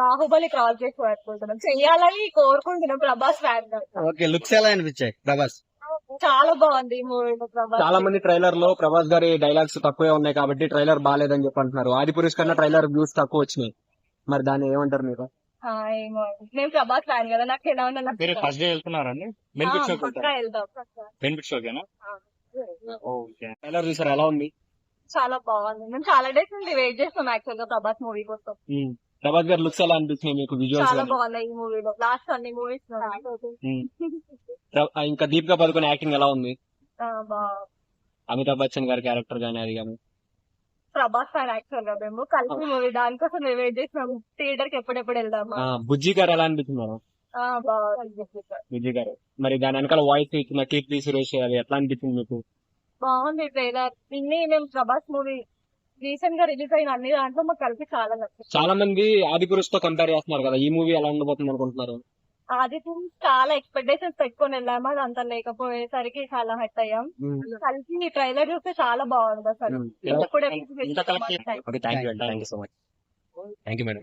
Baahubali cross చేసి పట్టుకుంటున్నాం చెయ్యాలని కోరుకుంటున్నాం ప్రభాస్ ఫ్యాన్ ఓకే లుక్స్ ఎలా అనిపించాయి ప్రభాస్? చాలా బాగుంది ప్రభాస్. చాలా మంది ట్రైలర్లో ప్రభాస్ గారి డైలాగ్స్ తక్కువే ఉన్నాయి కాబట్టి ట్రైలర్ బాగాలేదని చెప్పి అంటున్నారు. ఆది పురుష్ కన్నా ట్రైలర్ వ్యూస్ తక్కువ వచ్చినాయి. మరి దాన్ని ఏమంటారు మీరు? నేను ప్రభాస్ ఫ్యాన్ కదా నాకు ఎలా ఉన్నా మీరు ఫస్ట్ డే వెళ్తున్నారండి? బెనిఫిట్ షోకేనా. ఓకే ట్రైలర్ చూసారు? ఎలా ఉంది? చాలా బాగుంది. మేము చాలా డేస్ నుండి వెయిట్ చేస్తాం యాక్చువల్గా ప్రభాస్ మూవీ కోసం. ప్రభాస్ గారి లుక్స్ ఎలా అనిపిస్తున్నాయి మీకు విజువల్స్ చాలా బాగున్నాయి ఈ మూవీలో లాస్ట్ అన్ని మూవీస్ ఇంకా దీపికా పదుకొని యాక్టింగ్ ఎలా ఉంది? అమితాబ్ బచ్చన్ గారి క్యారెక్టర్ గానీ అది కానీ ప్రభాస్ ఫ్యాన్ యాక్చువల్గా మేము కలిసి మూవీ దానికోసం మేము వెయిట్ చేసినాం థియేటర్కి ఎప్పుడెప్పుడు వెళ్దామా? బుజ్జి గారు ఎలా అనిపిస్తున్నారు? బుజ్జి గారు. మరి దాని వెనకాల వాయిస్ ఇచ్చిన కీర్తి సురేష్ అది ఎట్లా అనిపించింది మీకు? బాగుంది ట్రైలర్. ఇన్ని మేము ప్రభాస్ మూవీ రీసెంట్గా రిలీజ్ అయిన అన్ని దాంట్లో మాకు కలిపి చాలా నచ్చింది. చాలా మంది ఆది పురుష్తో కంపేర్ చేస్తున్నారు కదా ఈ మూవీ ఎలా ఉండబోతుంది అనుకుంటున్నారు? అది చాలా ఎక్స్పెక్టేషన్స్ పెట్టుకొని వెళ్ళాము అది అంత లేకపోయేసరికి చాలా హట్ అయ్యాం. కలిసి ట్రైలర్ చూస్తే చాలా బాగుంది అసలు. Thank you madam